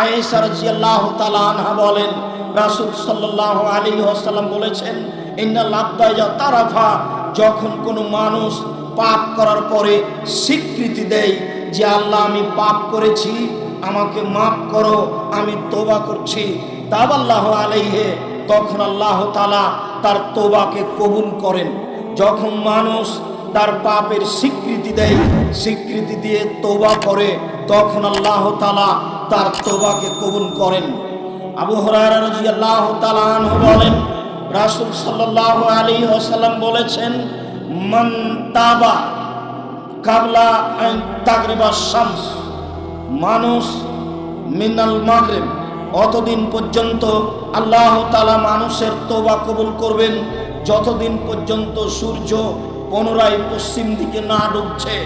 আয়েশা রাদিয়াল্লাহু তাআলা আনহা বলেন, রাসূল সাল্লাল্লাহু আলাইহি ওয়াসাল্লাম বলেছেন, ইন্নাল আবদা ইযা তারাফা যখন কোনো মানুষ পাপ করার পরে স্বীকৃতি দেয় যে, আল্লাহ, আমি পাপ করেছি, আমাকে মাফ করো, আমি তোবা করছি। তাবাল্লাহ আলাইহে, তখন আল্লাহ তালা তার তোবাকে কবুল করেন। যখন মানুষ তার পাপের স্বীকৃতি দেয়। স্বীকৃতি দিয়ে তোবা করে। তখন আল্লাহ তালা তার তোবাকে কবুল করেন। আবু হরায়রা রাদিয়াল্লাহু তাআলা আনহু বলেন, রাসূল সাল্লাল্লাহু আলী ওয়াসাল্লাম বলেছেন, মান তাবা কাবলা তাগরিবা শামস। মানুষ মিনাল মাগরিব, অতদিন পর্যন্ত আল্লাহ তাআলা মানুষের তোবা কবুল করবেন। যতদিন পর্যন্ত সূর্য পুনরায় পশ্চিম দিকে না ডুবছে।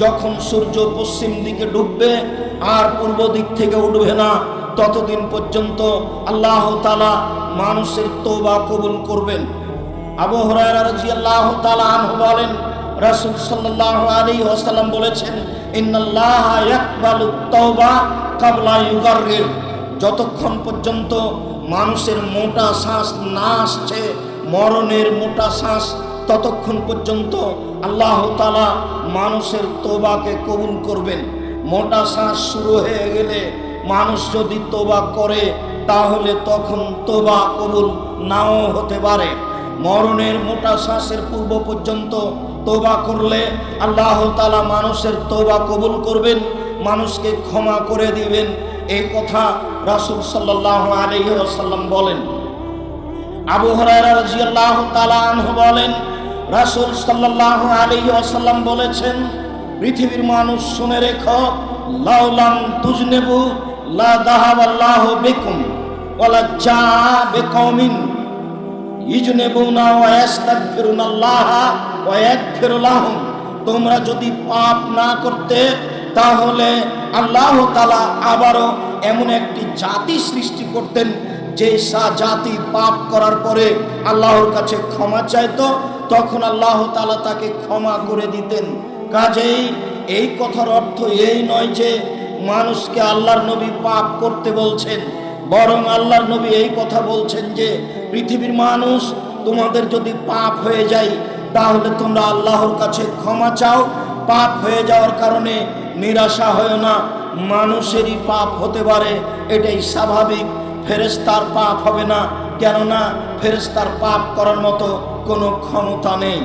যখন সূর্য পশ্চিম দিকে ডুববে, আর পূর্ব দিক থেকে উঠবে না, ততদিন পর্যন্ত আল্লাহ তালা মানুষের তোবা কবুল করবেন। আনহু বলেন ওয়াসাল্লাম বলেছেন যতক্ষণ পর্যন্ত মানুষের মোটা না আসছে, মরণের মোটা শ্বাস ততক্ষণ পর্যন্ত আল্লাহ তাআলা মানুষের তোবাকে কবুল করবেন। মোটা শ্বাস শুরু হয়ে গেলে মানুষ যদি তোবা করে, তাহলে তখন তোবা কবুল নাও হতে পারে। মরণের মোটা শ্বাসের পূর্ব পর্যন্ত তোবা করলে আল্লাহ তালা মানুষের তোবা কবুল করবেন, মানুষকে ক্ষমা করে দিবেন। এই কথা রাসুল সাল্লাহ আলহি বলেন। আবু হরাইরা রাদিয়াল্লাহু তাআলা আনহু বলেন রাসূল সাল্লাল্লাহু আলাইহি ওয়াসাল্লাম বলেছেন, পৃথিবীর মানুষ শুনে রেখো লাউলাম তুজনেবু লা দাহাবাল্লাহু বিকুম ওয়ালা জা বিকৌমিন ইজনেবুনা ওয়া ইয়াস্তাগফিরুনাল্লাহ ওয়া ইয়াগফিরু লাহুম। তোমরা যদি পাপ না করতে, তাহলে আল্লাহ তাআলা আবারও এমন একটি জাতি সৃষ্টি করতেন যে সা জাতি পাপ করার পরে আল্লাহর কাছে ক্ষমা চাইতো, তখন আল্লাহ তালা তাকে ক্ষমা করে দিতেন। কাজেই এই কথার অর্থ এই নয় যে মানুষকে আল্লাহর নবী পাপ করতে বলছেন, বরং আল্লাহর নবী এই কথা বলছেন যে, পৃথিবীর মানুষ তোমাদের যদি পাপ হয়ে যায়, তাহলে তোমরা আল্লাহর কাছে ক্ষমা চাও। পাপ হয়ে যাওয়ার কারণে নিরাশা হয় না, মানুষেরই পাপ হতে পারে, এটাই স্বাভাবিক। ফেরেস্তার পাপ হবে না, কেননা ফেরেস্তার পাপ করার মতো কোনো ক্ষমতা নেই।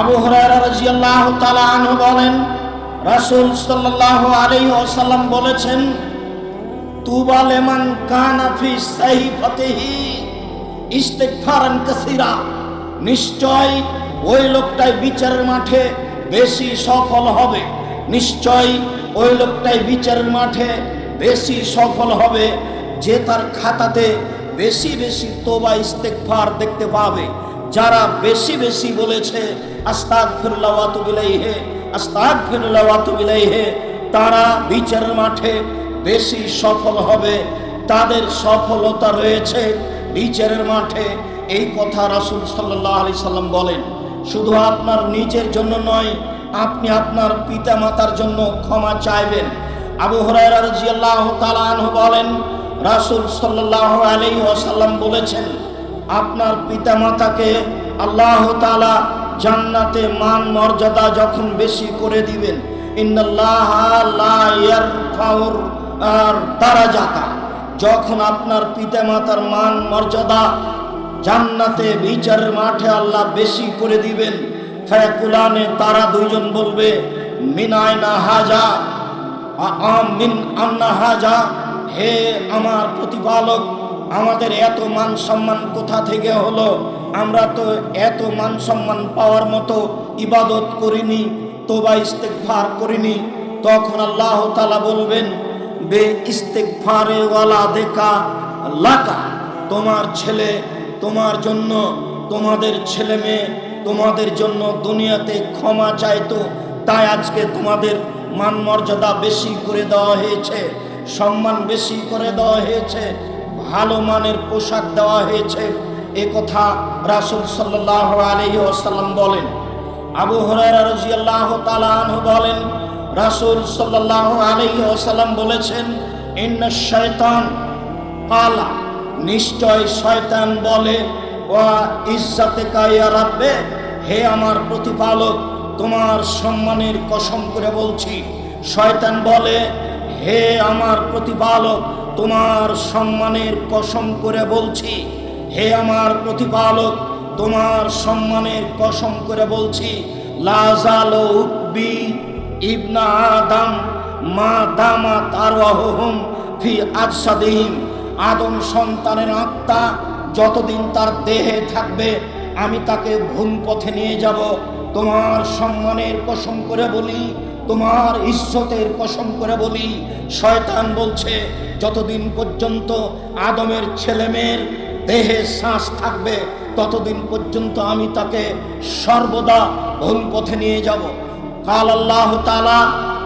আবু হুরায়রা রাদিয়াল্লাহু বলেন, রাসূল সাল্লাল্লাহু আলাইহি ওয়াসাল্লাম বলেছেন, তুবা লিমান কানা ফি সাহিফাতিহি ইস্তিগফারান কাসীরা। নিশ্চয় ওই লোকটাই বিচারের মাঠে বেশি সফল হবে। নিশ্চয় ওই লোকটাই বিচারের মাঠে বেশি সফল হবে যে তার খাতাতে বেশি বেশি তোবা ইস্তেকফার দেখতে পাবে। যারা বেশি বেশি বলেছে আস্তাক ফিরলাওয়াতু আস্তাক ফিরলাওয়াতু তারা বিচারের মাঠে বেশি সফল হবে। তাদের সফলতা রয়েছে বিচারের মাঠে। এই কথা রাসূল সাল্লাল্লাহু আলাইহি সাল্লাম বলেন, শুধু আপনার নিজের জন্য নয়, আপনি আপনার পিতা মাতার জন্য ক্ষমা চাইবেন। আবু তাআলা আনহু বলেন, রাসূল সাল্লাল্লাহু আলাইহি ওয়াসাল্লাম বলেছেন, আপনার পিতা মাতাকে আল্লাহ তাআলা জান্নাতে মান মর্যাদা যখন বেশি করে দিবেন যখন আপনার পিতা মাতার মান মর্যাদা জান্নাতে বিচারের মাঠে আল্লাহ বেশি করে দিবেন ফায়াকুলানে তারা দুইজন বলবে মিনায়না হাজা আন্না হাজা। হে আমার প্রতিপালক, আমাদের এত মান সম্মান কোথা থেকে হলো? আমরা তো এত মান সম্মান পাওয়ার মতো ইবাদত করিনি তোবা ইস্তেকফার করিনি। তখন আল্লাহ তালা বলবেন, বে ইস্তেকফারে ওয়ালা দেখা লাকা। তোমার ছেলে তোমার জন্য, তোমাদের ছেলে মেয়ে তোমাদের জন্য দুনিয়াতে ক্ষমা চাইতো, তাই আজকে তোমাদের মান মর্যাদা বেশি করে দেওয়া হয়েছে, সম্মান বেশি করে দেওয়া হয়েছে, ভালো মানের পোশাক দেওয়া হয়েছে। এ কথা রাসুল সাল্লাহ আলহি আসাল্লাম বলেন। আবু হরাইরা রাদিয়াল্লাহু তাআলা আনহু বলেন, রাসূল সাল্লাল্লাহু আলাইহি ওয়াসাল্লাম বলেছেন, ইন্না শয়তান কালা, নিশ্চয় শয়তান বলে, ওয়া ইজ্জাতে কাইয়া রাখবে হে আমার প্রতিপালক তোমার সম্মানের কসম করে বলছি, শয়তান বলে, হে আমার প্রতিপালক, তোমার সম্মানের কসম করে বলছি, হে আমার প্রতিপালক, তোমার সম্মানের কসম করে বলছি লাজাল উকবি ইবনা আদম মা দামা তার ফি আজসাদিহিম। আদম সন্তানের আত্মা যতদিন তার দেহে থাকবে, আমি তাকে ভুল পথে নিয়ে যাব। তোমার সম্মানের কসম করে বলি, তোমার ইজ্জতের কসম করে বলি, শয়তান বলছে, যতদিন পর্যন্ত আদমের ছেলেমেয়ের দেহে শ্বাস থাকবে, ততদিন পর্যন্ত আমি তাকে সর্বদা ভুল পথে নিয়ে যাব। কাল আল্লাহ তালা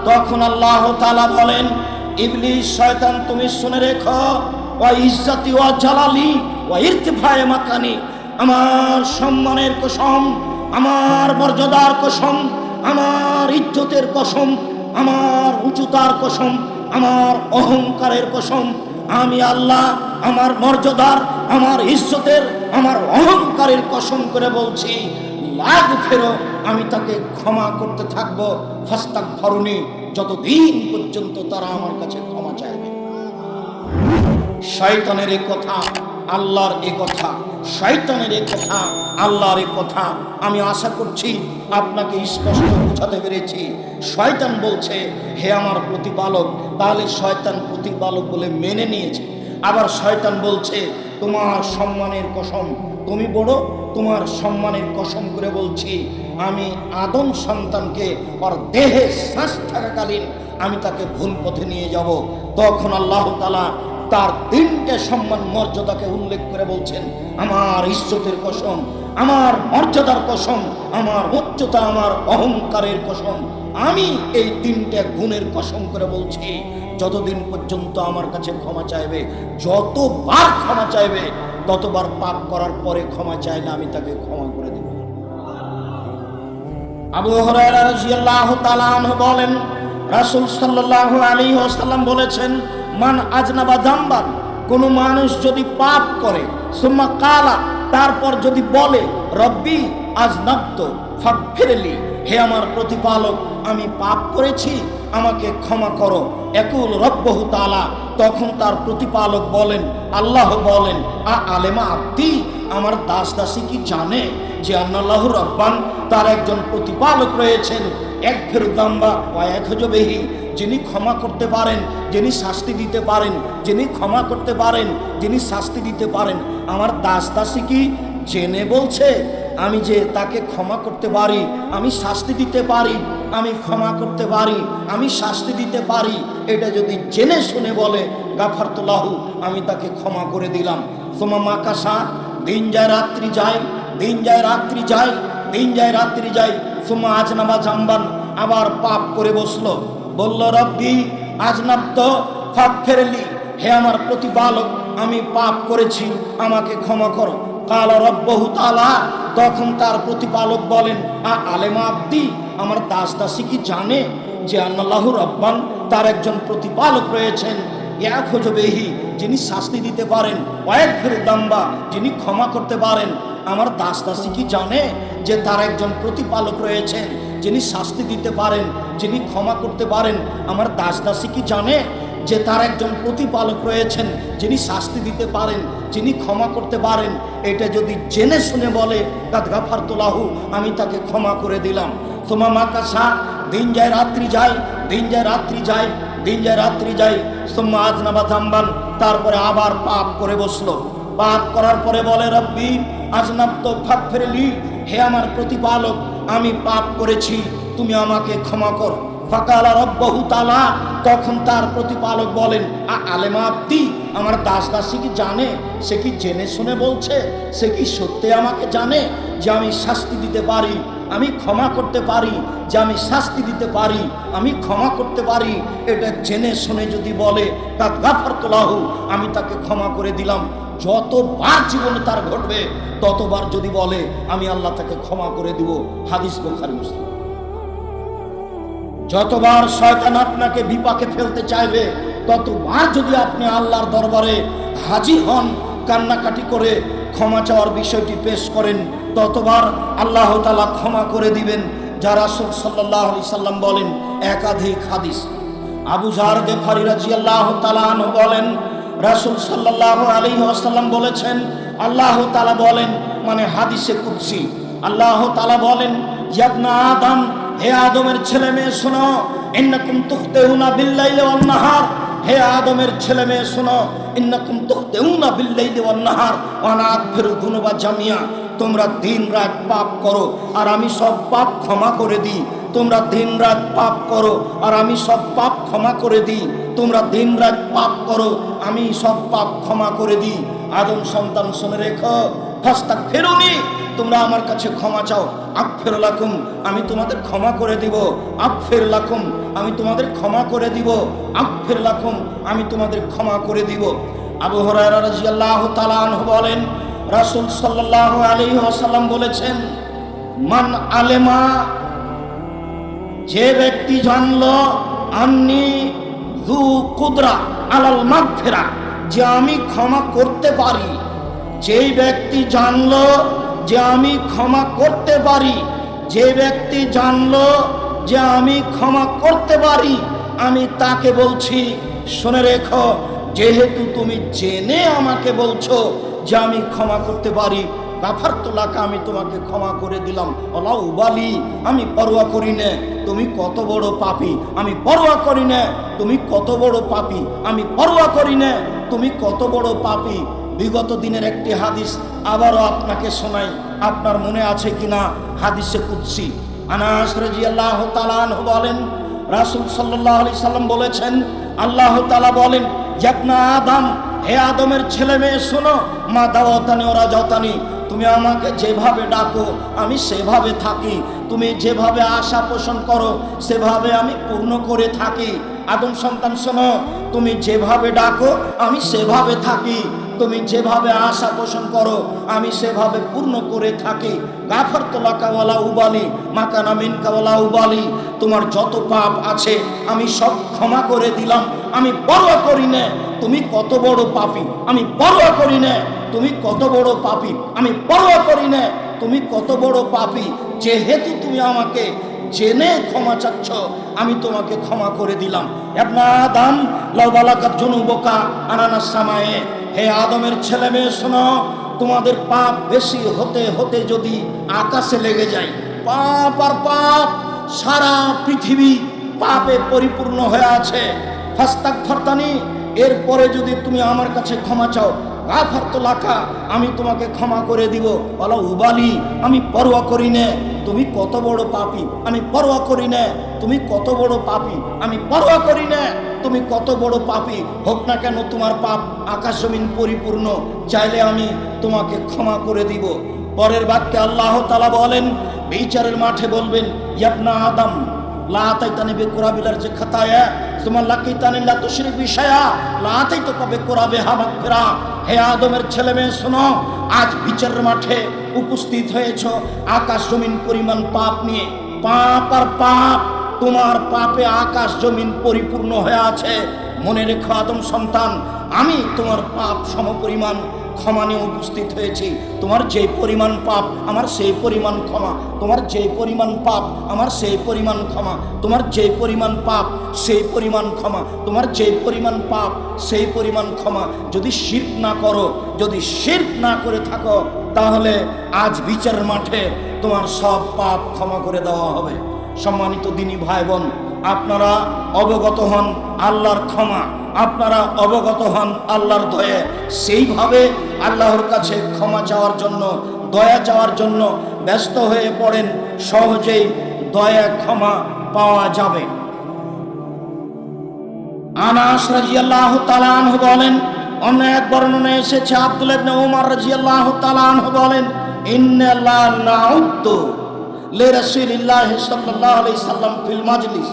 তখন আল্লাহ তালা বলেন ইবলিশ শয়তান, তুমি শুনে রেখো ও ইজ্জাতি ও জালালি ও ইরতিফায়ে মাকানি, আমার সম্মানের কসম আমার মর্যাদার কসম, আমার ইজ্জতের কসম, আমার উঁচুতার কসম, আমার অহংকারের কসম, আমি আল্লাহ আমার মর্যাদার, আমার ইজ্জতের, আমার অহংকারের কসম করে বলছি, লাগ ফেরো, আমি তাকে ক্ষমা করতে থাকব, ফাস্তাক ধরণী যতদিন পর্যন্ত তারা আমার কাছে ক্ষমা চাইবে। শয়তানের কথা আল্লাহর এ কথা, শয়তানের এ কথা, আল্লাহর এ কথা আমি আশা করছি আপনাকে স্পষ্ট বোঝাতে পেরেছি। শয়তান বলছে, হে আমার প্রতিপালক, তাহলে শয়তান প্রতিপালক বলে মেনে নিয়েছে। আবার শয়তান বলছে, তোমার সম্মানের কসম, তুমি বড়, তোমার সম্মানের কসম করে বলছি, আমি আদম সন্তানকে ওর দেহে শ্বাস থাকাকালীন আমি তাকে ভুল পথে নিয়ে যাব। তখন আল্লাহ তালা তার তিনটে সম্মান মর্যাদাকে উল্লেখ করে বলছেন, আমার ইজ্জতের কসম, আমার মর্যাদার কসম, আমার উচ্চতা, আমার অহংকারের কসম, আমি এই তিনটে গুণের কসম করে বলছি, যতদিন পর্যন্ত আমার কাছে ক্ষমা চাইবে, যতবার ক্ষমা চাইবে, ততবার পাপ করার পরে ক্ষমা চাইলে আমি তাকে ক্ষমা করে দেব। আবু আনহু বলেন, রাসূল সাল্লাল্লাহু আলাইহি ওয়াসাল্লাম বলেছেন মান আজনাবা জামবান, কোন মানুষ যদি পাপ করে, সুম্মা কালা, তারপর যদি বলে, রব্বি আজনাব্ত, ফাগফিরলি, হে আমার প্রতিপালক, আমি পাপ করেছি, আমাকে ক্ষমা করো। একুল রব্বহু তালা তখন তার প্রতিপালক বলেন, আল্লাহ বলেন, আ আলেমা আব্দি, আমার দাস দাসী কি জানে যে আল্লাহ রব্বান, তার একজন প্রতিপালক রয়েছেন, এক ফেরুদাম্বা ও এক হজবেহি যিনি ক্ষমা করতে পারেন, যিনি শাস্তি দিতে পারেন, যিনি ক্ষমা করতে পারেন, যিনি শাস্তি দিতে পারেন, আমার দাস দাসী কি জেনে বলছে, আমি যে তাকে ক্ষমা করতে পারি, আমি শাস্তি দিতে পারি, আমি ক্ষমা করতে পারি, আমি শাস্তি দিতে পারি, এটা যদি জেনে শুনে বলে, গাফারতুল্লাহু, আমি তাকে ক্ষমা করে দিলাম। তোমা মাকাশা দিন যায় রাত্রি যায়, দিন যায় রাত্রি যায়, দিন যায় রাত্রি যায়, সুমা আজনাবা জাম্বান আবার পাপ করে বসল। বলল, রব্বি আজনাব তো ফাঁক ফেরেলি। হে আমার প্রতিপালক, আমি পাপ করেছি, আমাকে ক্ষমা করো। কাল রব্বহু তালা তখন তার প্রতিপালক বলেন, আ আলেমা আব্দি, আমার দাস দাসী কি জানে যে আল্লাহ রব্বান তার একজন প্রতিপালক রয়েছেন? এক হজবেহি যিনি শাস্তি দিতে পারেন, কয়েক ফের দাম্বা, যিনি ক্ষমা করতে পারেন। আমার দাস দাসী কি জানে যে তার একজন প্রতিপালক রয়েছেন? যিনি শাস্তি দিতে পারেন, যিনি ক্ষমা করতে পারেন, আমার দাস দাসী কি জানে যে তার একজন প্রতিপালক রয়েছেন, যিনি শাস্তি দিতে পারেন, যিনি ক্ষমা করতে পারেন? এটা যদি জেনে শুনে বলে গাদগাফার তোলাহু আমি তাকে ক্ষমা করে দিলাম। তোমা মাকাশা দিন যায় রাত্রি যায়, দিন যায় রাত্রি যায়, দিন যায় রাত্রি যায়, সোম্মা আজনাবা জাম্বান তারপরে আবার পাপ করে বসল। পাপ করার পরে বলে, রব্বি আজনাব তো ফাঁক ফেরেলি হে আমার প্রতিপালক আমি পাপ করেছি, তুমি আমাকে ক্ষমা করো। ফাকালা রব্বাহু তালা তখন তার প্রতিপালক বলেন আলেমা আব্দি, আমার দাস দাসী কি জানে? সে কি জেনে শুনে বলছে? সে কি সত্যি আমাকে জানে যে আমি শাস্তি দিতে পারি? আমি ক্ষমা করতে পারি, যে আমি শাস্তি দিতে পারি, আমি ক্ষমা করতে পারি, এটা জেনে শুনে যদি বলে গাফার তোলাহু আমি তাকে ক্ষমা করে দিলাম। যতবার জীবনে তার ঘটবে, ততবার যদি বলে, আমি আল্লাহ তাকে ক্ষমা করে দিব হাদিস বোখারি, মুসলিম। যতবার শয়তান আপনাকে বিপাকে ফেলতে চাইবে, ততবার যদি আপনি আল্লাহর দরবারে হাজির হন, কান্নাকাটি করে ক্ষমা চাওয়ার বিষয়টি পেশ করেন, ততবার আল্লাহ তালা ক্ষমা করে দিবেন। যা রাসুল সাল্লাহ সাল্লাম বলেন, একাধিক হাদিস। আবু গেফারি রাজি আল্লাহ তালান বলেন, রাসুল সাল্লাহ আলী আসাল্লাম বলেছেন, আল্লাহ তালা বলেন মানে হাদিসে কুৎসি আল্লাহ তালা বলেন, ইয়াবনা আদম, হে আদমের ছেলে মেয়ে শোনো, ইন্নাকুম তুখতেউনা বিল্লাইলি ওয়ান নাহার। হে আদমের ছেলে মেয়ে, শোনো, ইন্নাকুম তুখতেউনা বিল্লাইলি ওয়ান নাহার ওয়া না আগফিরু যুনুবা জামিয়া। তোমরা দিন রাত পাপ করো, আর আমি সব পাপ ক্ষমা করে দিই। তোমরা দিন রাত পাপ করো, আর আমি সব পাপ ক্ষমা করে দিই। তোমরা দিন রাত পাপ করো, আমি সব পাপ ক্ষমা করে দিই। আদম সন্তান শুনে রেখো ফাস্তাক ফেরুনি তোমরা আমার কাছে ক্ষমা চাও। আফের লাকুম, আমি তোমাদের ক্ষমা করে দিব। আফের লাকুম, আমি তোমাদের ক্ষমা করে দিব। আফের লাকুম, আমি তোমাদের ক্ষমা করে দিব। আবু হরায়রা রাদিয়াল্লাহু বলেন, রাসূল সাল্লাল্লাহু আলাইহি ওয়াসাল্লাম বলেছেন, মান আলেমা, যে ব্যক্তি জানল, আন্নি দু কুদরা আলাল মাগফিরা, যে আমি ক্ষমা করতে পারি যেই ব্যক্তি জানল যে আমি ক্ষমা করতে পারি, যে ব্যক্তি জানল যে আমি ক্ষমা করতে পারি, আমি তাকে বলছি, শুনে রেখো, যেহেতু তুমি জেনে আমাকে বলছো যে আমি ক্ষমা করতে পারি গাফার তোলাকে আমি তোমাকে ক্ষমা করে দিলাম। ওলা উবালি আমি পরোয়া করি না, তুমি কত বড় পাপি, আমি পরোয়া করি না, তুমি কত বড় পাপি, আমি পরোয়া করি না, তুমি কত বড় পাপি বিগত দিনের একটি হাদিস আবারও আপনাকে শোনাই। আপনার মনে আছে কিনা? হাদিসে কুদ্সি। আনাস রাজিয়াল্লাহু তাআলা আনহু বলেন, রাসূল আলাইহি সাল্লাম বলেছেন, আল্লাহ তালা বলেন জাপনা আদম, হে আদমের ছেলে মেয়ে, শোনো, মা দাওয়াতানি ওরা যতানি তুমি আমাকে যেভাবে ডাকো, আমি সেভাবে থাকি। তুমি যেভাবে আশা পোষণ করো, সেভাবে আমি পূর্ণ করে থাকি। আদম সন্তান, শোনো, তুমি যেভাবে ডাকো, আমি সেভাবে থাকি। তুমি যেভাবে আশা পোষণ করো, আমি সেভাবে পূর্ণ করে থাকি। গাফর তোলাকাওয়ালা উবালি, মাকানা মিনকাওয়ালা উবালি, তোমার যত পাপ আছে, আমি সব ক্ষমা করে দিলাম। আমি পরোয়া করি না, তুমি কত বড় পাপি, আমি পরোয়া করি না, তুমি কত বড় পাপি, আমি পরোয়া করি না, তুমি কত বড় পাপি। যেহেতু তুমি আমাকে জেনে ক্ষমা চাচ্ছ, আমি তোমাকে ক্ষমা করে দিলাম। এবনা আদম লাউবালাকাত জনুবকা আনানাস সামায়ে। হে আদমের ছেলে মেয়ে, শোনো, তোমাদের পাপ বেশি হতে হতে যদি আকাশে লেগে যায়, পাপ আর পাপ সারা পৃথিবী পাপে পরিপূর্ণ হয়ে আছে। ফাস্তাক ফরতানি এরপরে যদি তুমি আমার কাছে ক্ষমা চাও তো আমি তোমাকে ক্ষমা করে দিব। বলো উবালি, আমি পরোয়া করি না। তুমি কত বড় পাপি, আমি পরোয়া করি নে। তুমি কত বড় পাপি, আমি পরোয়া করি নে। তুমি কত বড় পাপি, হোক না কেন তোমার পাপ আকাশ জমিন পরিপূর্ণ, চাইলে আমি তোমাকে ক্ষমা করে দিব। পরের বাক্যে আল্লাহ তালা বলেন, বিচারের মাঠে বলবেন, ইয়াবনা আদম তাইতানি বে কোরাবিলার যে খাতায়া তোমার লাকিতানি লা তুশরিক বিশায়া, লা তাইতো কবে কোরাবে হামাগফিরা হে আদমের ছেলে মেয়ে, শোনো, আজ বিচার মাঠে উপস্থিত হয়েছ। আকাশ জমিন পরিমাণ পাপ নিয়ে। পাপ আর পাপ, তোমার পাপে আকাশ জমিন পরিপূর্ণ হয়ে আছে। মনে রেখো আদম সন্তান, আমি তোমার পাপ সমপরিমাণ ক্ষমা নিয়ে উপস্থিত হয়েছি। তোমার যে পরিমাণ পাপ, আমার সেই পরিমাণ ক্ষমা। তোমার যে পরিমাণ পাপ, আমার সেই পরিমাণ ক্ষমা। তোমার যে পরিমাণ পাপ, সেই পরিমাণ ক্ষমা। তোমার যে পরিমাণ পাপ, সেই পরিমাণ ক্ষমা। যদি শির্ক না করো, যদি শির্ক না করে থাকো, তাহলে আজ বিচার মাঠে তোমার সব পাপ ক্ষমা করে দেওয়া হবে। সম্মানিত দিনী ভাই বোন আপনারা অবগত হন আল্লাহর ক্ষমা। আপনারা অবগত হন আল্লাহর দয়ে। সেইভাবে আল্লাহর কাছে ক্ষমা চাওয়ার জন্য, দয়া চাওয়ার জন্য ব্যস্ত হয়ে পড়েন, সহজেই দয়া ক্ষমা পাওয়া যাবে। আনাস রাজিয়াল্লাহু তাআলা আনহু বলেন, অন্য এক বর্ণনা এসেছে, আব্দুল ইবনে ওমর রাজিয়াল্লাহু তাআলা আনহু বলেন ইন্নাল্লাহ নাউদ্দু লে সাল্লাম ফিল মাজলিস।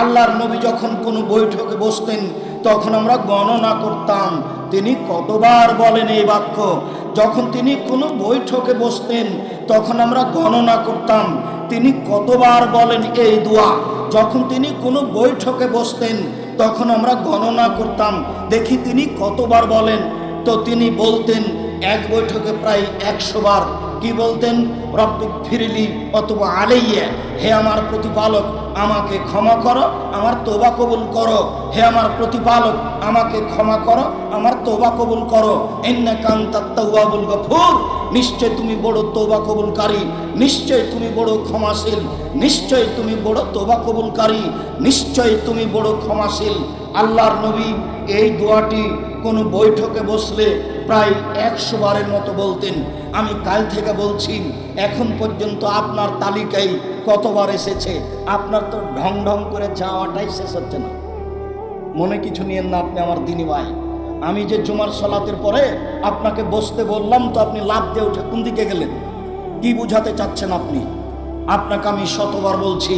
আল্লাহর নবী যখন কোনো বৈঠকে বসতেন তখন আমরা গণনা করতাম। তিনি কতবার বলেন এই বাক্য? যখন তিনি কোনো বৈঠকে বসতেন, তখন আমরা গণনা করতাম। তিনি কতবার বলেন এই দোয়া? যখন তিনি কোনো বৈঠকে বসতেন, তখন আমরা গণনা করতাম। দেখি তিনি কতবার বলেন? তো তিনি বলতেন এক বৈঠকে প্রায় একশো বার কি বলতেন? রব্বিক ফিরিলি অথবা আলাইয়া, হে আমার প্রতিপালক, আমাকে ক্ষমা করো, আমার তোবা কবুল করো। হে আমার প্রতিপালক, আমাকে ক্ষমা করো, আমার তোবা কবুল করো। এন্না কান্তাত্তাউয়াবুল গফুর। নিশ্চয় তুমি বড় তোবা কবুলকারী, নিশ্চয় তুমি বড় ক্ষমাশীল, নিশ্চয় তুমি বড় তোবা কবুলকারী, নিশ্চয় তুমি বড় ক্ষমাশীল। আল্লাহর নবী এই দোয়াটি কোনো বৈঠকে বসলে প্রায় একশো বারের মতো বলতেন। আমি কাল থেকে বলছি, এখন পর্যন্ত আপনার তালিকায় কতবার এসেছে? আপনার তো ঢং ঢং করে যাওয়াটাই শেষ হচ্ছে না। মনে কিছু নিয়েন না আপনি আমার দিনী ভাই। আমি যে জুমার সলাতের পরে আপনাকে বসতে বললাম তো আপনি লাভ দিয়ে উঠে কোন দিকে গেলেন? কি বুঝাতে চাচ্ছেন আপনি? আপনাকে আমি শতবার বলছি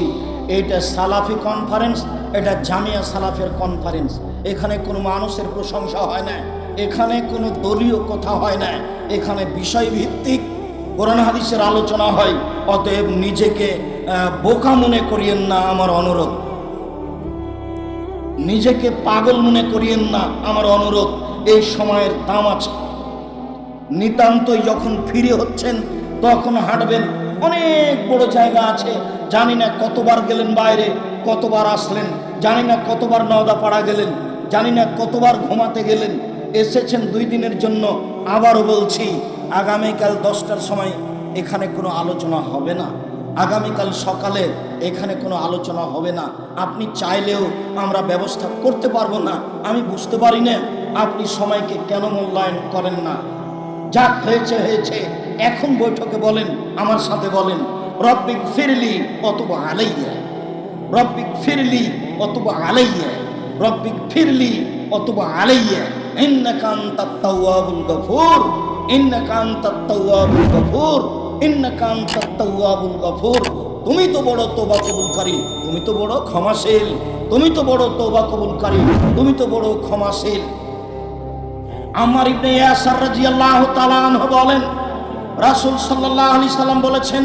এটা সালাফি কনফারেন্স এটা জামিয়া সালাফের কনফারেন্স এখানে কোনো মানুষের প্রশংসা হয় না, এখানে কোনো দলীয় কথা হয় না, এখানে বিষয়ভিত্তিক কোরআন হাদিসের আলোচনা হয়। অতএব নিজেকে বোকা মনে করিয়েন না আমার অনুরোধ। নিজেকে পাগল মনে করিয়েন না, আমার অনুরোধ, এই সময়ের দাম আছে। নিতান্তই যখন ফিরে হচ্ছেন, তখন হাঁটবেন, অনেক বড় জায়গা আছে, জানি না কতবার গেলেন বাইরে, কতবার আসলেন, জানি না কতবার নওদা পাড়া গেলেন, জানি না কতবার ঘুমাতে গেলেন, এসেছেন দুই দিনের জন্য, আবারও বলছি, আগামীকাল দশটার সময় এখানে কোনো আলোচনা হবে না। আগামীকাল সকালে এখানে কোনো আলোচনা হবে না। আপনি চাইলেও আমরা ব্যবস্থা করতে পারব না। আমি বুঝতে পারি না আপনি সময়কে কেন মূল্যায়ন করেন না। যাক হয়েছে হয়েছে। এখন বৈঠকে বলেন, আমার সাথে বলেন রব্বিক ফিরলি অথবা আলাইয়া। রব্বিক ফিরলি অথবা আলাইয়া। রব্বিক ফিরলি অথবা আলাইয়া। ইন্নাকা আনতাত তাওয়াবুল গফুর। ইন্নাকা আনতাত তাওয়াবুল গফুর। তুমি তো বড় তোবা কবুলকারী, তুমি তো বড় ক্ষমাশীল, তুমি তো বড় তোবা কবুলকারী, তুমি তো বড় ক্ষমাশীল। আমার ইবনে ইয়াসার রাদিয়াল্লাহু তাআলা আনহু বলেন, রাসূল সাল্লাল্লাহু আলাইহি সাল্লাম বলেছেন,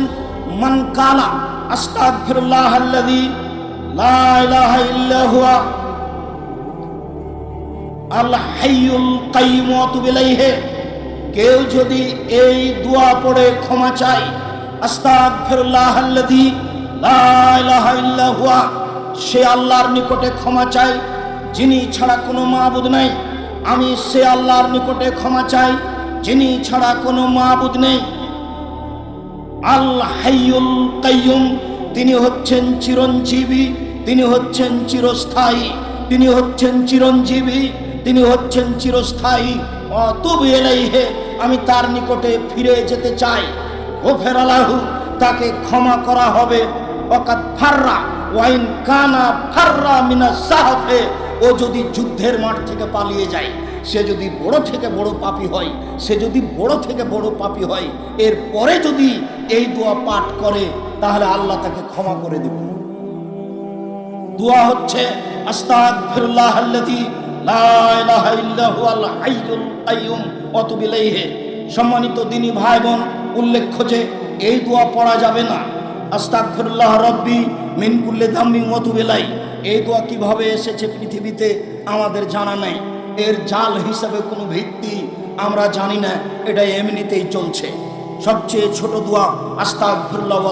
মান কালা আস্তাগফিরুল্লাহ আল্লাযী লা ইলাহা ইল্লা হুয়া আল হাইয়ুল কাইয়ুম ওয়া কেউ যদি এই দোয়া পড়ে ক্ষমা চায়, আস্তাগফিরুল্লাহ আল্লাযী লা সে আল্লাহর নিকটে ক্ষমা চায়, যিনি ছাড়া কোনো মাবুদ নাই, আমি সে আল্লাহর নিকটে ক্ষমা চাই, যিনি ছাড়া কোনো মাবুদ নেই। আল হাইয়ুল তিনি হচ্ছেন চিরঞ্জীবী, তিনি হচ্ছেন চিরস্থায়ী, তিনি হচ্ছেন চিরঞ্জীবী। তিনি হচ্ছেন চিরস্থায়ী। অতুব এলাইহে আমি তার নিকটে ফিরে যেতে চাই। ও ফের ফেরালাহু তাকে ক্ষমা করা হবে। অকাত ফাররা, ওয়াইন কানা ফাররা মিনা সাহাফে, ও যদি যুদ্ধের মাঠ থেকে পালিয়ে যায়, সে যদি বড় থেকে বড় পাপী হয়, সে যদি বড় থেকে বড় পাপী হয়, এর পরে যদি এই দোয়া পাঠ করে, তাহলে আল্লাহ তাকে ক্ষমা করে দেবে দোয়া হচ্ছে, আস্তাগফিরুল্লাহ আল্লাযী লা সম্মানিত দিনী ভাই বোন উল্লেখ্য যে এই দোয়া পড়া যাবে না। আস্তাগফিরুল্লাহ রব্বি মিন কুল্লি যামবিন ওয়া এই দোয়া কীভাবে এসেছে পৃথিবীতে আমাদের জানা নাই। এর জাল হিসাবে কোনো ভিত্তি আমরা জানি না এটা এমনিতেই চলছে। সবচেয়ে ছোট দোয়া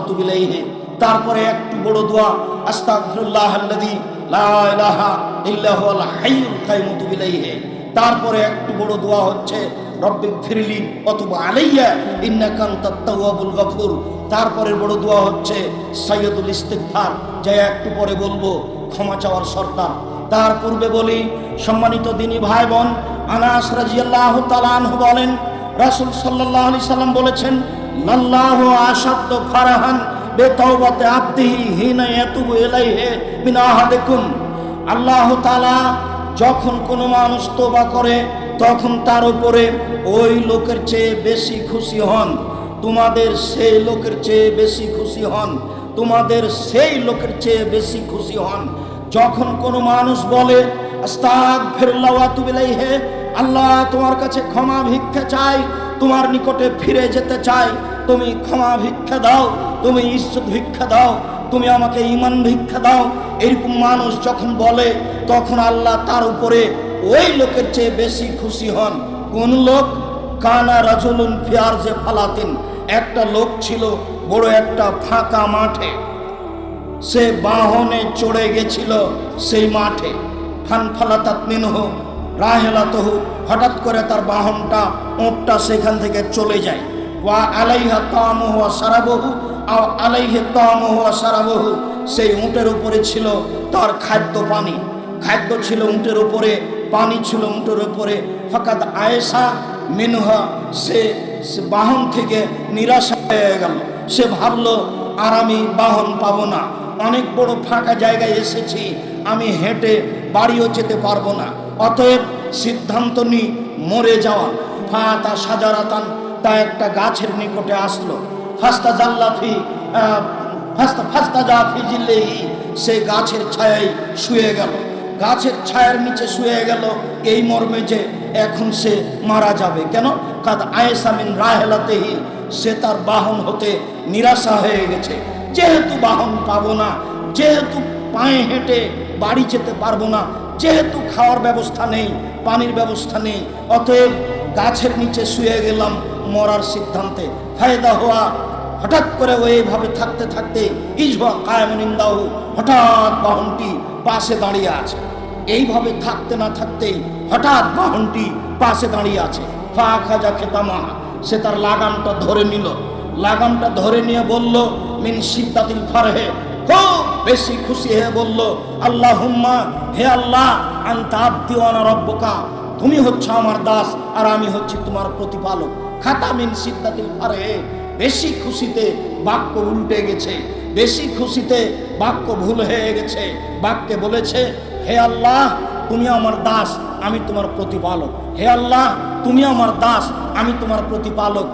তুবু ইলাইহি তারপরে একটু বড় দোয়া আল্লাযী লা তারপরে একটু বড় দোয়া হচ্ছে রব্বিক ফিরলি তারপরে বড় দোয়া হচ্ছে, সাইয়্যিদুল ইস্তিগফার। যা একটু পরে বলব, ক্ষমা চাওয়ার সর্দার তার পূর্বে বলি, সম্মানিত দিনী ভাই বোন আনাস রাদিয়াল্লাহু তাআলা বলেন, রাসূল সাল্লাল্লাহু সাল্লাম বলেছেন আশাদ্দু ফারাহান। বেতাওবাতে আব্দিহি হিনা ইয়াতুবু ইলাইহি মিন আহাদিকুম। আল্লাহ তাআলা যখন কোনো মানুষ তোবা করে, তখন তার উপরে ওই লোকের চেয়ে বেশি খুশি হন। তোমাদের সেই লোকের চেয়ে বেশি খুশি হন। তোমাদের সেই লোকের চেয়ে বেশি খুশি হন। যখন কোনো মানুষ বলে আল্লাহ তোমার কাছে ক্ষমা ভিক্ষা চাই, তোমার নিকটে ফিরে যেতে চাই তুমি ক্ষমা ভিক্ষা দাও, তুমি ঈশ্বর ভিক্ষা দাও, তুমি আমাকে ইমান ভিক্ষা দাও। এরকম মানুষ যখন বলে, তখন আল্লাহ তার উপরে ওই লোকের চেয়ে বেশি খুশি হন। কোন লোক? কানা রাজুলুন ফিয়ার যে ফালাতিন। একটা লোক ছিল, বড় একটা ফাঁকা মাঠে। সে বাহনে চড়ে গেছিল সেই মাঠে। ফান ফালাতাত মিনহ, রাহেলাতহু। হঠাৎ করে তার বাহনটা, ওঁটটা সেখান থেকে চলে যায়। ওয়া আলাইহা তামহু সারাবহু, আও আলাইহে তামহু সারাবহু। সেই উঁটের উপরে ছিল তার খাদ্য পানি। খাদ্য ছিল উঁটের উপরে, পানি ছিল উঁটের উপরে। ফাকাদ আয়েশা মিনহা, সে বাহন থেকে নিরাশা হয়ে গেল। সে ভাবলো, আর আমি বাহন পাবো না। অনেক বড় ফাঁকা জায়গায় এসেছি। আমি হেঁটে বাড়িও যেতে পারব না। অতএব সিদ্ধান্ত নি মরে যাওয়া। ফাতা সাজারাতান তা একটা গাছের নিকটে আসলো। ফাস্তা জাল্লাফি ফাস্তা ফাস্তা যা ফিজিল্লেহি সে গাছের ছায়ায় শুয়ে গেল। গাছের ছায়ার নিচে শুয়ে গেল। এই মর্মে যে এখন সে মারা যাবে। কেন? কাদ আয়েসামিন রাহেলাতেহি, সে তার বাহন হতে নিরাশা হয়ে গেছে। যেহেতু বাহন পাবো না, যেহেতু পায়ে হেঁটে বাড়ি যেতে পারব না, যেহেতু খাওয়ার ব্যবস্থা নেই, পানির ব্যবস্থা নেই, অতএব গাছের নিচে শুয়ে গেলাম। মরার সিদ্ধান্তে ফায়দা হওয়া, হঠাৎ করে ওইভাবে থাকতে থাকতে ইজবা কায়মনিন্দাহু হঠাৎ বাহনটি পাশে দাঁড়িয়ে আছে। এইভাবে থাকতে না থাকতেই হঠাৎ বাহনটি পাশে দাঁড়িয়ে আছে। ফা খাজা খেতামা, সে তার লাগামটা ধরে নিল। লাগামটা ধরে নিয়ে বলল, মিন সিদ্ধাতিল ফারহে, খুব বেশি খুশি হয়ে বলল আল্লাহ হুম্মা হে আল্লাহ, আন্তা আব্দি রব্বকা তুমি হচ্ছে আমার দাস, আর আমি হচ্ছি তোমার প্রতিপালক। খাতা মিন সিদ্ধাতিল ফারহে বেশি খুশিতে বাক্য উল্টে গেছে, বেশি খুশিতে বাক্য ভুল হয়ে গেছে। বাক্যে বলেছে, হে আল্লাহ, তুমি আমার দাস, আমি তোমার প্রতিপালক। হে আল্লাহ, তুমি আমার দাস, আমি তোমার প্রতিপালক।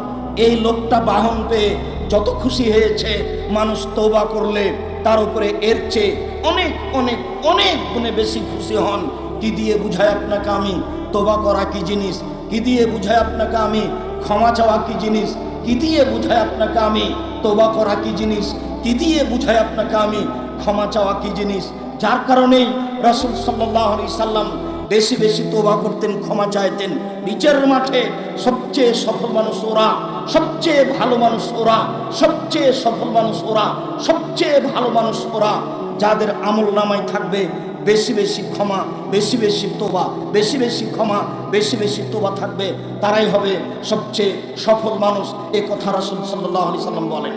এই লোকটা বাহন পেয়ে যত খুশি হয়েছে, মানুষ তৌবা করলে, তার উপরে এর চেয়ে অনেক অনেক অনেক গুণে বেশি খুশি হন। কি দিয়ে বুঝায় আপনাকে আমি? তোবা করা কি জিনিস? কি দিয়ে বুঝায় আপনাকে আমি? ক্ষমা চাওয়া কি জিনিস? কি দিয়ে বুঝায় আপনাকে আমি? তোবা করা কি জিনিস? কি দিয়ে বুঝায় আপনাকে আমি? ক্ষমা চাওয়া কি জিনিস? যার কারণেই রসুল সাল্লাহ আলি সাল্লাম বেশি বেশি তোবা করতেন, ক্ষমা চাইতেন। নিচের মাঠে সবচেয়ে সফল মানুষ ওরা, সবচেয়ে ভালো মানুষ ওরা, সবচেয়ে সফল মানুষ ওরা, সবচেয়ে ভালো মানুষ ওরা, যাদের আমল নামায় থাকবে বেশি বেশি ক্ষমা, বেশি বেশি তোবা, বেশি বেশি ক্ষমা, বেশি বেশি তোবা থাকবে, তারাই হবে সবচেয়ে সফল মানুষ। এ কথা রাসুল সাল্লাহ আলি সাল্লাম বলেন।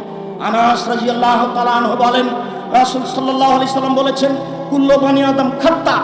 আনাস রাজিয়াল্লাহ তালাহ বলেন, রাসুল সাল্লাহ আলি সাল্লাম বলেছেন, কুল্ল বানি আদম খাত্তা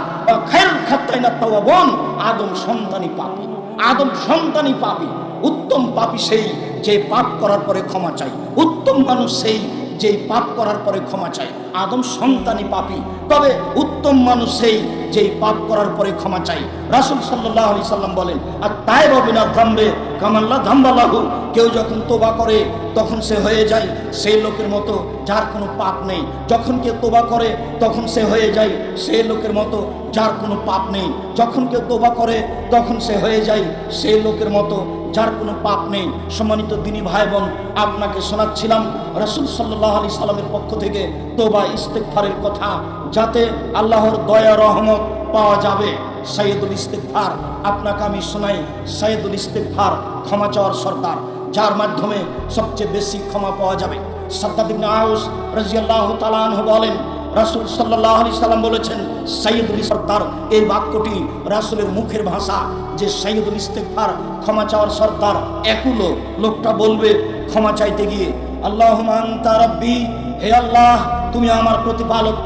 খেল খাত্তাই না বন আদম সন্তানই পাপি, আদম সন্তানই পাপি, উত্তম পাপি সেই যে পাপ করার পরে ক্ষমা চাই উত্তম মানুষ সেই যেই পাপ করার পরে ক্ষমা চায়। আদম সন্তানই পাপি। তবে উত্তম মানুষ সেই যেই পাপ করার পরে ক্ষমা চাই রাসুল সাল্লাহ আলি সাল্লাম বলেন, আর তাই রবিনা ধাম্বে, কামাল্লা ধাম্বা লাহু কেউ যখন তোবা করে, তখন সে হয়ে যায় সেই লোকের মতো। যার কোনো পাপ নেই। যখন কেউ তোবা করে, তখন সে হয়ে যায় সে লোকের মতো, যার কোনো পাপ নেই। যখন কেউ তোবা করে, তখন সে হয়ে যায় সে লোকের মতো, যার কোনো পাপ নেই। সম্মানিত দিনী ভাই বোন আপনাকে শোনাচ্ছিলাম রসুল সাল্লাহ আলি সাল্লামের পক্ষ থেকে তোবা ইস্তেকফারের কথা, যাতে আল্লাহর দয়া, রহমত পাওয়া যাবে। সাইয়দুল ইস্তেকফার আপনাকে আমি শোনাই সাইয়দুল ইস্তেকফার ক্ষমা চাওয়ার সর্দার যার মাধ্যমে সবচেয়ে বেশি ক্ষমা পাওয়া যাবে। বলেছেন এই বাক্যটি মুখের ভাষা যে লোকটা বলবে ক্ষমা চাইতে গিয়ে আল্লাহ হে আল্লাহ, তুমি আমার প্রতিপালক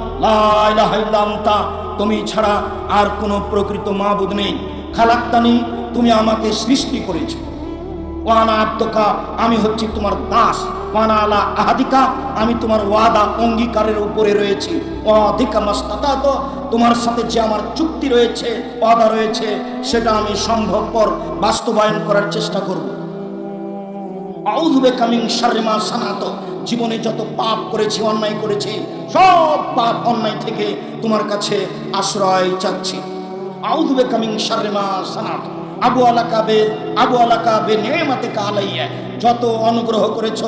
তুমি ছাড়া আর কোনো প্রকৃত মাবুদ নেই, খালাক্তানি, তুমি আমাকে সৃষ্টি করেছ আমি হচ্ছি তোমার দাস। আহাদিকা, আমি তোমার ওয়াদা অঙ্গীকারের উপরে রয়েছি। অধিকা তোমার সাথে যে আমার চুক্তি রয়েছে, ওয়াদা রয়েছে, সেটা আমি সম্ভবপর বাস্তবায়ন করার চেষ্টা করব। জীবনে যত পাপ করেছি, অন্যায় করেছি, সব পাপ অন্যায় থেকে তোমার কাছে আশ্রয় চাচ্ছি। আউযুবে কামিং শাররিমা সানাত। আবু আলাকাবে আবু আলাকাবে নেমাতে কালাইয়া, যত অনুগ্রহ করেছ,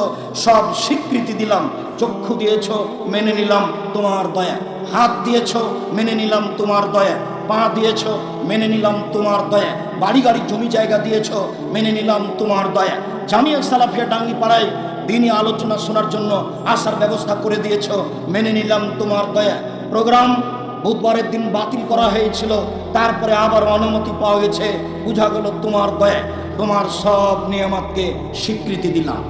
সব স্বীকৃতি দিলাম, চক্ষু দিয়েছ, মেনে নিলাম তোমার দয়া, হাত দিয়েছ, মেনে নিলাম তোমার দয়া, পা দিয়েছ, মেনে নিলাম তোমার দয়া বাড়ি গাড়ি জমি জায়গা দিয়েছ, মেনে নিলাম তোমার দয়া। জামিয়া সালাফিয়া ডাঙ্গি পাড়ায় দিনই আলোচনা শোনার জন্য আসার ব্যবস্থা করে দিয়েছ, মেনে নিলাম তোমার দয়া। প্রোগ্রাম বুধবারের দিন বাতিল করা হয়েছিল। তারপরে আবার অনুমতি পাওয়া গেছে। বোঝা গেল তোমার দয়া, তোমার সব নিয়ামতকে স্বীকৃতি দিলাম।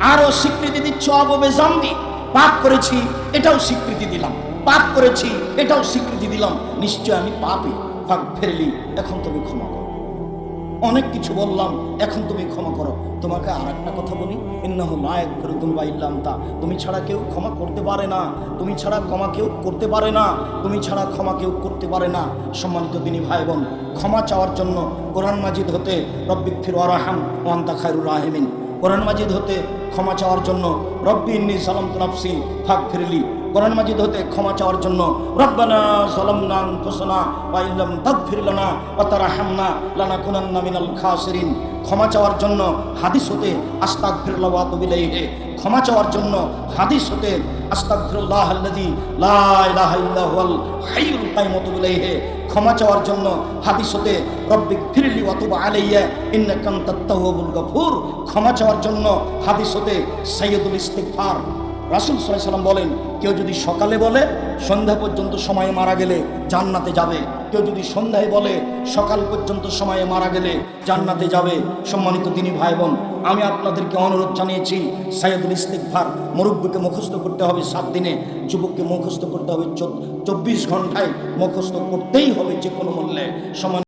আরও স্বীকৃতি দিচ্ছ অববে জাম্বি। পাপ করেছি, এটাও স্বীকৃতি দিলাম। পাপ করেছি, এটাও স্বীকৃতি দিলাম। নিশ্চয় আমি পাপি ফাঁক ফেরলি। এখন তুমি ক্ষমা করো। অনেক কিছু বললাম, এখন তুমি ক্ষমা করো। তোমাকে আর একটা কথা বলি, ইন্নাহু নায়ক ফেরুদুল বা তা তুমি ছাড়া কেউ ক্ষমা করতে পারে না, তুমি ছাড়া ক্ষমা কেউ করতে পারে না, তুমি ছাড়া ক্ষমা কেউ করতে পারে না। সম্মানিত তিনি ভাই বোন ক্ষমা চাওয়ার জন্য কোরআন মাজিদ হতে রব্বিক ফির আরাহাম ওয়ান্তা খায়রুর রাহেমিন। কোরআন মাজিদ হতে ক্ষমা চাওয়ার জন্য রব্বি ইন্নি সালাম তুনাফসি ফাক ফিরলি কোরআন মাজিদ হতে ক্ষমা চাওয়ার জন্য রব্বানা সালামনা আনফুসানা ওয়া ইল্লাম তাগফির লানা ওয়া তারহামনা লানাকুনান্না মিনাল খাসিরিন। ক্ষমা চাওয়ার জন্য হাদিস হতে আস্তাগফিরুল্লাহ ওয়া আতুবু ইলাইহি। ক্ষমা চাওয়ার জন্য হাদিস হতে আস্তাগফিরুল্লাহ আল্লাযী লা ইলাহা ইল্লা হুয়াল হাইয়ুল কাইয়ুম ওয়া ইলাইহি। ক্ষমা চাওয়ার জন্য হাদিস হতে রব্বিক ফিরলি ওয়া তুব আলাইয়া, ইন্নাকা আনতাত তাওয়াবুল গফুর। ক্ষমা চাওয়ার জন্য হাদিস হতে সাইয়্যিদুল ইস্তিগফার। রাসুল সাল্লাম বলেন, কেউ যদি সকালে বলে, সন্ধ্যা পর্যন্ত সময়ে মারা গেলে জান্নাতে যাবে। কেউ যদি সন্ধ্যায় বলে, সকাল পর্যন্ত সময়ে মারা গেলে জান্নাতে যাবে। সম্মানিত তিনি ভাই বোন আমি আপনাদেরকে অনুরোধ জানিয়েছি সাইয়দুল ইস্তিকফার মুরব্বীকে মুখস্থ করতে হবে সাত দিনে, যুবককে মুখস্থ করতে হবে চব্বিশ ঘন্টায় মুখস্থ করতেই হবে যে কোনো মূল্যে। সমান